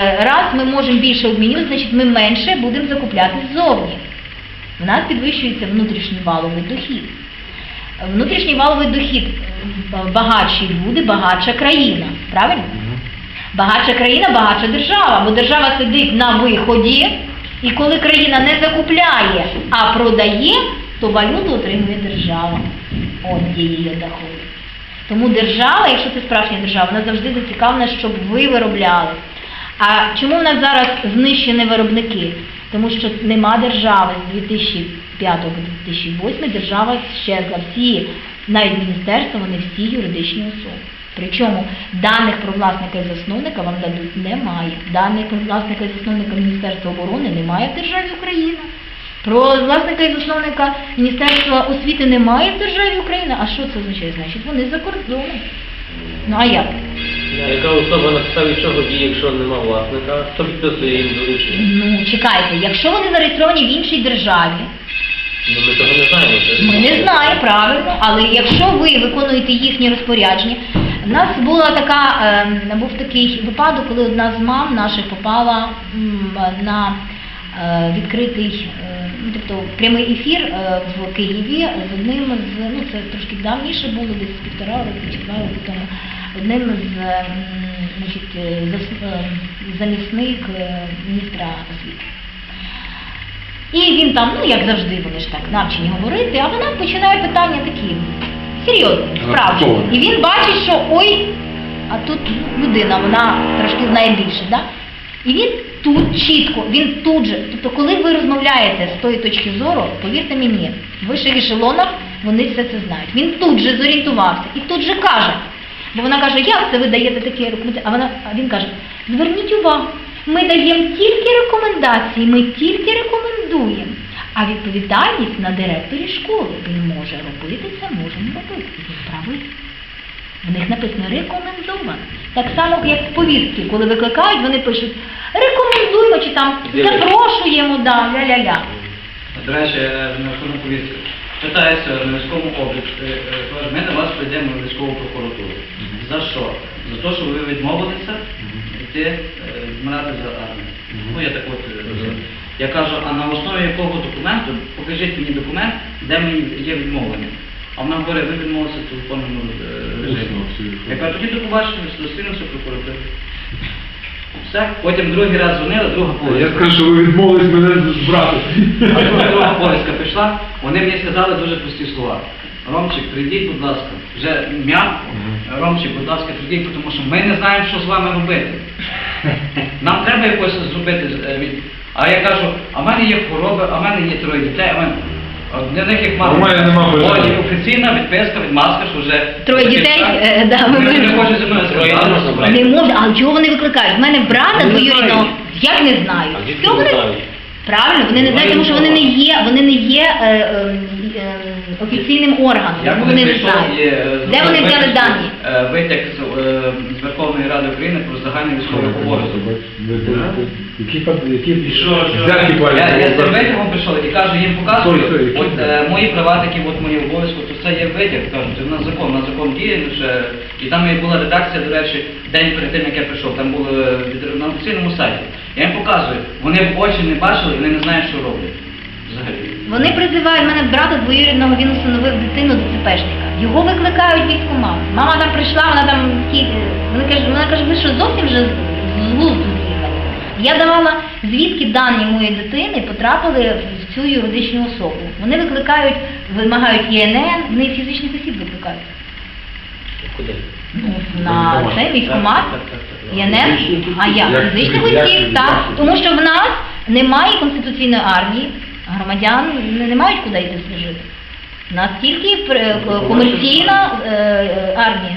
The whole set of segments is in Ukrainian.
Е, Раз ми можемо більше обмінювати, значить ми менше будемо закупляти ззовні. В нас підвищується внутрішній валовий дохід. Внутрішній валовий дохід е, багатші люди, багатша країна. Правильно? Багатша країна, багатша держава, бо держава сидить на виході, і коли країна не закупляє, а продає, то валюту отримує держава. От де її доходи. Тому держава, якщо це справжня держава, вона завжди зацікавлена, щоб ви виробляли. А чому в нас зараз знищені виробники? Тому що нема держави з 2005 по 2008 держава щезла. Всі, навіть міністерства, вони всі юридичні особи. Причому даних про власника і засновника вам дадуть немає. Даних про власника і засновника Міністерства оборони немає в державі Україна. Про власника і засновника Міністерства освіти немає в державі Україна. А що це означає? Значить, вони за кордоном. Ну а як? Яка особа на підставі чого діє, якщо нема власника? Хто підписує їм доручення? Ну чекайте, якщо вони зареєстровані в іншій державі, Ну, ми того не знаємо. це- Ми не знаємо, правильно, але якщо ви виконуєте їхні розпорядження, у нас була така, е, був такий випадок, коли одна з мам наших попала м, на відкритий, е, ну, тобто прямий ефір е, в Києві з одним з, ну це трошки давніше було, десь півтора роки чи два роки тому, одним з значить, е, е, замісник е, міністра освіти. І він там, ну як завжди, вони ж так навчені говорити, а вона починає питання такі серйозні, справжні. І він бачить, що ой, а тут людина, вона трошки знає більше, да? І він тут чітко, він тут же. Тобто, коли ви розмовляєте з тої точки зору, повірте мені, в вищих ешелонах вони все це знають. Він тут же зорієнтувався і тут же каже. Бо вона каже, як це ви даєте такі рекомендації? А вона а він каже, зверніть увагу, ми даємо тільки рекомендації, ми тільки рекомендуємо. А відповідальність на директорі школи. Він може робити це, може не робити. Він правий. В них написано рекомендовано. Так само, як в повістки, коли викликають, вони пишуть рекомендуємо чи там запрошуємо, да, ля-ля-ля. До речі, е, на рахунок повістки. Питається на військовому обліку. е, е, Ми на вас прийдемо в військову прокуратуру. За що? За те, що ви відмовилися йти вмирати за армію. Ну, я так от. Я кажу, а на основі якого документу, покажіть мені документ, де мені є відмовлення. А вона говорить, ви відмовилися в телефонному режимі. Я кажу, тоді до побачення, зустрінемося в прокуратурі. Все, потім другий раз дзвонила, друга Я повістка. скажу, що ви відмовились мене брати. А коли друга повістка прийшла, вони мені сказали дуже прості слова. Ромчик, прийдіть, будь ласка, вже м'яко. Ромчик, будь ласка, прийдіть, тому що ми не знаємо, що з вами робити. Нам треба якось зробити. е, від- А я кажу, а в мене є хвороби, а в мене є троє дітей, а в мене. а Для них як мати. У мене нема бажання. Офіційна відписка від маска, що вже Троє дітей, е, да, ви Вони не знаєте. хочуть зі мною Троє зв'язатися. Не можна, а чого вони викликають? В мене брата Вони не двоюрідного, знають. як не знаю. А звідки Чого вони вони? знають? Правильно, вони не знають, тому що вони не є, вони не є е, е, е, офіційним органом, Я тому коли вони не прийшов, знають. е, Де вони взяли витяг- дані? е, Витяг з, е, з Верховної Ради України про загальний військовий обов'язок. Які пад- які що, що? взятки Я, я з цим витягом прийшов кажу, їм показую, от е, мої праватики, от мої обов'язки, то це є витяг, кажу, це в нас закон, на закон діє, ще. і там і була редакція, до речі, день перед тим, як я прийшов, там було е, від- на офіційному сайті. Я їм показую, вони в очі не бачили, вони не знають, що роблять. Взагалі. Вони призивають мене брата двоюрідного, він усиновив дитину до ЦПшника. Його викликають військкомат. Мама там прийшла, вона там ті, е, вони кажуть, вона каже, ви що зовсім вже з з глузду? Я давала, звідки дані моєї дитини потрапили в цю юридичну особу. Вони викликають, вимагають ЄНН, вони фізичних осіб викликають. Куди? Ну, на так, так. ЄНН, а? Як- Фізичних осіб, так. Тому що в нас немає конституційної армії, громадян не, не мають куди йти служити. У нас тільки е, комерційна е, е, армія.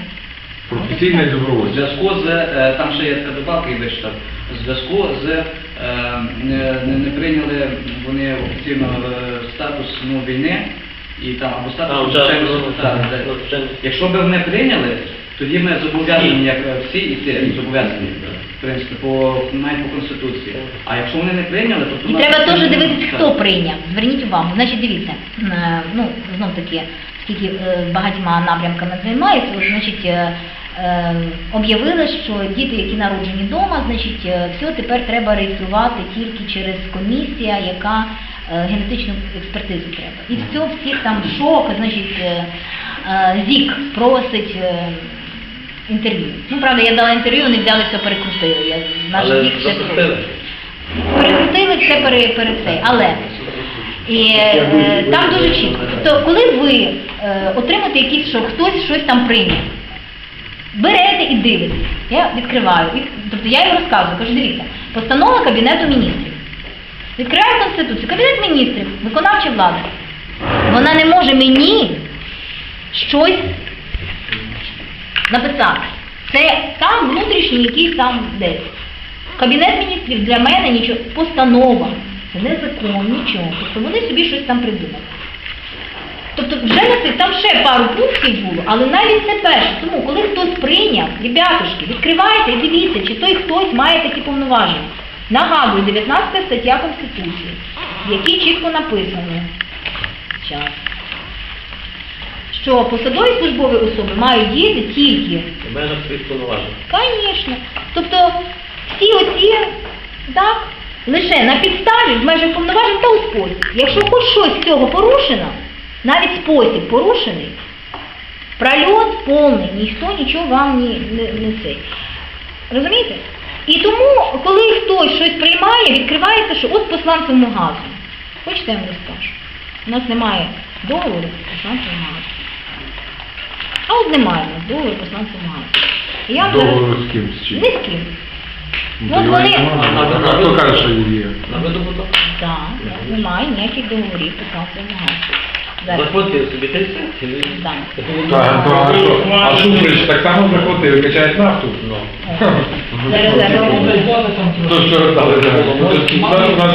Професійний У добровольці. зв'язку з е, там ще є така добавка і вичитав. У зв'язку з е, не, не- не прийняли вони офіційно е, статус ну, війни і там або А, статус вже, звичайного ну, ну, де- вже. Якщо б вони прийняли, тоді ми зобов'язані, як е, всі іти, зобов'язані, в принципі, по навіть по конституції. А якщо вони не прийняли, то І треба теж дивитися, хто прийняв. Зверніть увагу. Значить, дивіться, е, ну знов таки, скільки е, багатьма напрямками займається, от, значить, е, е, об'явили, що діти, які народжені вдома, значить, е, все тепер треба реєструвати тільки через комісія, яка е, генетичну експертизу треба. І все, всіх там шок, значить, е, е, ЗІК просить інтерв'ю. Ну, правда, я дала інтерв'ю, вони взяли все перекрутили. Я, наш Але ЗІК все запустили. перекрутили все пере, перед цей. Але і, е, там дуже чітко. Тобто, коли ви е, отримаєте якісь, що хтось щось там прийняв, берете і дивитесь. Я відкриваю. Тобто я їм розказую, кажу, дивіться, постанова Кабінету міністрів. Відкриваю Конституцію. Кабінет міністрів, виконавча влада. Вона не може мені щось написати. Це там внутрішній якийсь там десь. Кабінет міністрів для мене нічого, постанова, це не закон, нічого. Тобто вони собі щось там придумали. Тобто вже на там ще пару пунктів було, але навіть це перше. Тому коли хтось прийняв, ребятушки, відкривайте і дивіться, чи той хтось має такі повноваження. Нагадую, 19 стаття Конституції, в якій чітко написано, Щас. що посадові службові особи мають діяти тільки У мене своїх повноважень. Звісно. Тобто всі оці, так, лише на підставі в межах повноважень та у спосіб. Якщо хоч щось з цього порушено, навіть спосіб порушений, прольот повний, ніхто нічого вам не, не, не цей. Розумієте? І тому, коли хтось щось приймає, відкривається, що от посланцем газу. Хочете, я вам розкажу? У нас немає договору з посланцем газу. А от немає у нас договору посланцем газу. І Я зараз- Договору з ким, з чим? Ні з ким. Ну, От вони- немає. А хто каже, що є? Так, немає ніяких договорів посланцем газу. Зараз. Собі та й все. Чи ви- Так. Так, то а що? А Шуфрич так само захватив, качають нафту? Ну. То що роздали?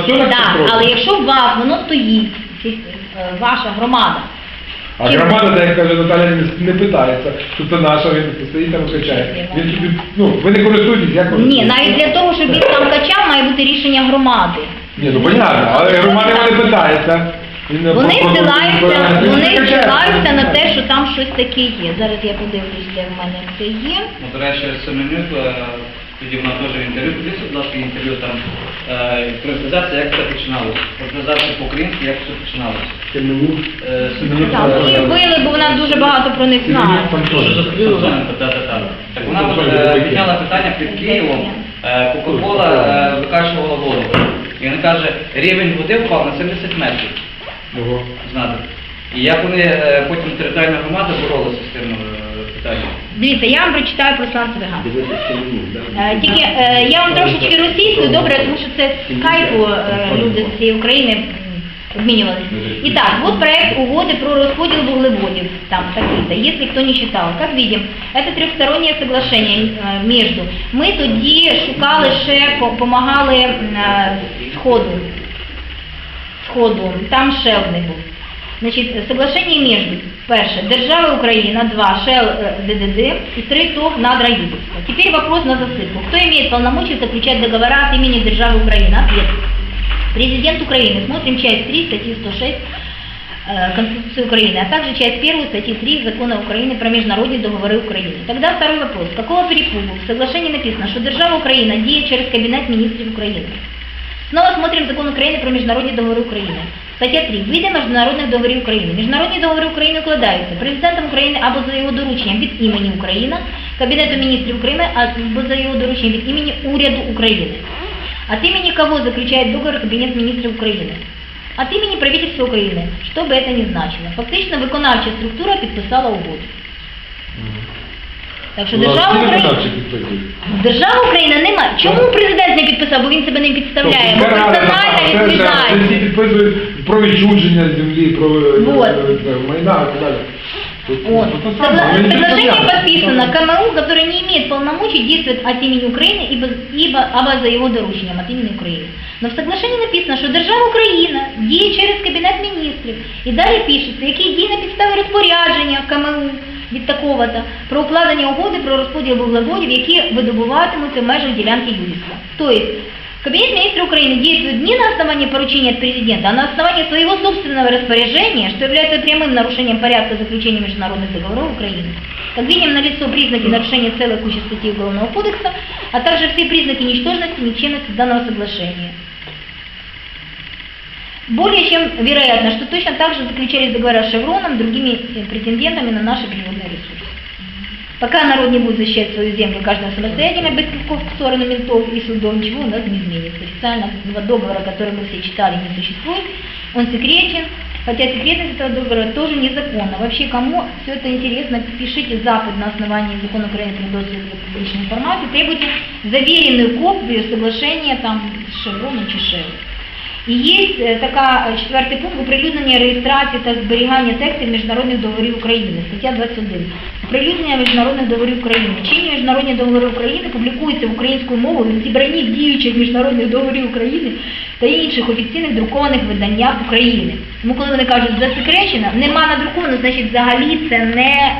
Все так але якщо у вас воно стоїть, е, ваша громада, А громада, де як каже Наталя, не, не питається, що це наша, він стоїть там і качає. Він собі, ну, ви не користуєтесь, як ні, навіть для того, щоб він там качав, має бути рішення громади. Ні, ну понятно, але громада не питається. Вони ссилаються, вони ссилаються на те, що там щось таке є. Зараз я подивлюсь, де в мене це є. Ну, до речі, Семенюк, е, тоді вона теж в інтерв'ю, подивіться, будь ласка, інтерв'ю там, е, приватизація, як це починалося, приватизація по-українськи, як все починалося. Е, Семенюк, Так, е, її вбили, бо вона дуже багато про них знає. Там теж. Собченко. Так вона е, підняла питання під Києвом, е, Кока-Кола е, викачувала воду. І він каже, рівень води впав на 70 метрів, Ого. знати. І як вони е, потім територіальна громада боролася з тим е, питанням. Дивіться, я вам прочитаю про сланцевий газ. Е, Тільки е, я вам трошечки російською, добре, тому що це з скайпу е, люди з цієї України м, обмінювалися. І так, вот проект угоды про расподел вуглеводов, там такие-то, если кто не читал. Как видим, это трехстороннее соглашение е, между. Ми тоді шукали ще, по- помагали м, е, сходу Сходу, там ще одне був. Значить, соглашение между, перше, держава Украина, два, Shell э, ДДД и три, ТОВ Надра Юговска. Теперь вопрос на засыпку. Кто имеет полномочия заключать договора от имени державы Украина? Ответ. Президент Украины. Смотрим часть 3 статьи 106 э, Конституции Украины, а также часть 1 статьи 3 Закона Украины про международные договоры Украины. Тогда второй вопрос. Какого перепугу? В соглашении написано, что держава Украина деет через Кабинет министров Украины. Снова смотрим закон України про міжнародні договори України. Стаття 3. Види міжнародних договорів України. Міжнародні договори України укладаються президентом України або за його дорученням від імені України, Кабінетом міністрів України або за його дорученням від імені уряду України. От имени кого заключает договор Кабинет министров Украины? От имени правительства Украины, что бы это ни значило. Фактично виконавча структура підписала угоду. Так що Ну, а держава всі Україна... виконавчі підписують. Держава Україна немає. Чому президент не підписав? Бо він себе не підставляє. Бо Тобто, це рада персональна така, це- це- Це всі відповідальність. підписують про відчуження землі, про е, Вот. е, е, майна і так далі. Тут- Вот. тут те саме, Согла- вони всі Соглашение понятно. подписано КМУ, который не имеет полномочий действовать от имени Украины, ибо, ибо або за его доручением от имени Украины. Но в соглашении написано, що держава Україна діє через Кабінет міністрів. І далі пишеться, який діє на підставі розпорядження КМУ від такого-то про укладення угоди про розподіл вуглеводів, які видобуватимуться в межах ділянки Юрівська. Тобто, Кабинет министров Украины действует не на основании поручения от президента, а на основании своего собственного распоряжения, что является прямым нарушением порядка заключения международных договоров Украины. Как видим, налицо признаки нарушения целой кучи статей Уголовного кодекса, а также все признаки ничтожности и никчемности данного соглашения. Более чем вероятно, что точно так же заключались договора с Шевроном, другими претендентами на наши природные ресурсы. Пока народ не будет защищать свою землю каждого самостоятельно, без кивков в сторону ментов и судов, ничего у нас не изменится. Официального договора, который мы все читали, не существует. Он секретен, хотя секретность этого договора тоже незаконна. Вообще, кому все это интересно, пишите запад на основании закона Украины про доступ к публичной информации, требуйте заверенную копию соглашения там, з Шевроном чи Шевроном. І є е, така е, четвертий пункт оприлюднення реєстрації та зберігання текстів міжнародних договорів України, стаття 21. Оприлюднення міжнародних договорів України. Чинні міжнародні договори України публікуються українською мовою в зібранні діючих міжнародних договорів України та інших офіційних друкованих виданнях України. Тому коли вони кажуть засекречено, нема надруковано, значить взагалі це не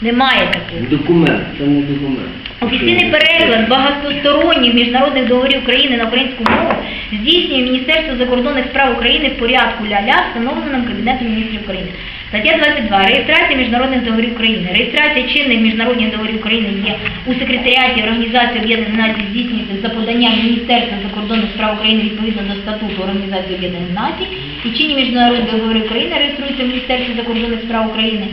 немає такого. Документ, це не документ. Офіційний переклад багатосторонніх міжнародних договорів України на українську мову здійснює Міністерство закордонних справ України в порядку ля-ля, встановленому Кабінетом міністрів України. Стаття 22. Реєстрація міжнародних договорів України. Реєстрація чинних міжнародних договорів України є у секретаріаті Організації Об'єднаних Націй здійснюється за поданням Міністерства закордонних справ України відповідно до статуту Організації Об'єднаних Націй. І чинні міжнародні договори України реєструються в Міністерстві закордонних справ України.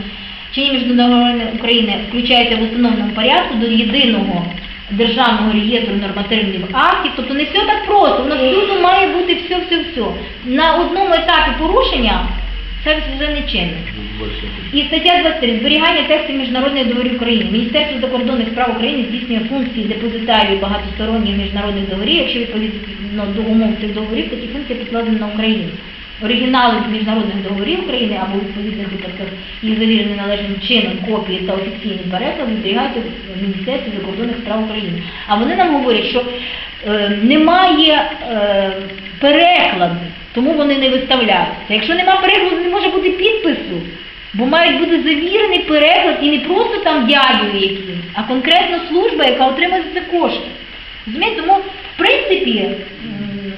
Чинні міжнародні України включаються в установленому порядку до єдиного державного реєстру нормативних актів. Тобто не все так просто, воно всюди має бути все-все-все. На одному етапі порушення це вже не чинне. І стаття 23. Зберігання текстів міжнародних договорів України. Міністерство закордонних справ України здійснює функції депозитарію багатосторонніх міжнародних договорів, якщо відповідно до умов цих договорів, такі функції покладені на Україну. Оригінали міжнародних договорів України або відповідних випадках їх завірені належним чином копії та офіційні переклади зберігаються в Міністерстві закордонних справ України. А вони нам говорять, що е, немає е, перекладу, тому вони не виставляються. Якщо немає перекладу, не може бути підпису. Бо мають бути завірений переклад і не просто там дядю якийсь, а конкретно служба, яка отримує за це кошти. Тому в принципі, м,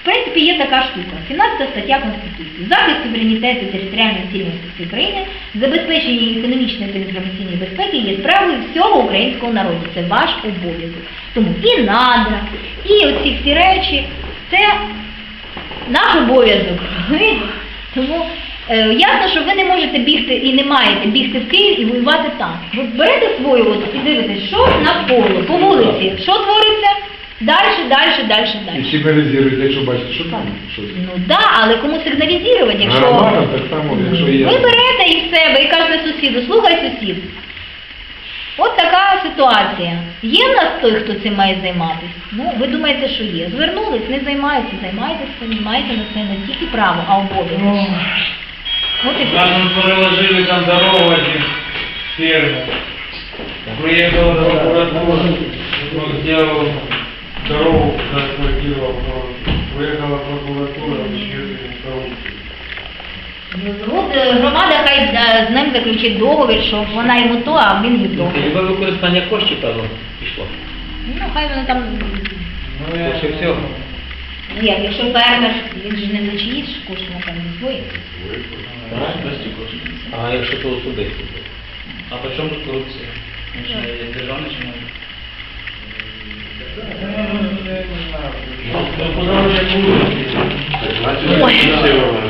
в принципі, є така штука. 17 стаття Конституції. Захист суверенітету територіальної цілісності України, забезпечення економічної та інформаційної безпеки є справою всього українського народу. Це ваш обов'язок. Тому і надра, і оці всі речі, це наш обов'язок. Тому е, ясно, що ви не можете бігти і не маєте бігти в Київ і воювати там. Ви берете свою от і дивитесь, що навколо, по вулиці, що твориться, далі, далі, далі, І далі. сигналізують, якщо бачите, що там щось. Ну да, але кому сигналізувати, якщо Громадам так само, якщо є. ви берете і себе і кажете сусіду, слухай сусід. От така ситуація. Є в нас той, хто цим має займатися? Ну, ви думаєте, що є. Звернулись, не займаються, займайтеся, маєте на це не тільки право, а обов'язок. От і все. Нам проложили там дорогу один фермер. Приехала прокуратура, он сделал дорогу, асфальтировал дорогу. Приехала прокуратура, исчезли коррупцию. От е, громада хай е, з ним заключить договір, що вона йому то, а він їй то. Любе використання коштів, певно, пішло. Ну, хай воно там Ну, я- После всього. є. Якщо фермер, він же не за чиїсь кошти, напевно, за свої. А якщо то особисто? А при чому тут корупція? Він ж не державний чиновник.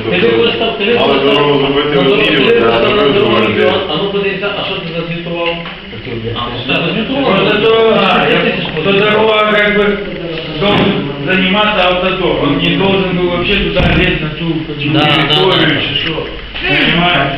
Ти використав, ти Але використав. дорогу зробити Ну, в дорогу Києві, зробити, треба а зробити дорогу в зробити. Оренбурзі. А ну подивіться, а що ти зазвітував? А, ну, так, Вот зазвітував. это дорога, это дорога как бы должен заниматься автодор. Он не должен был вообще туда лезть на ту Да, да, территорию, да. чи що. Понимаешь?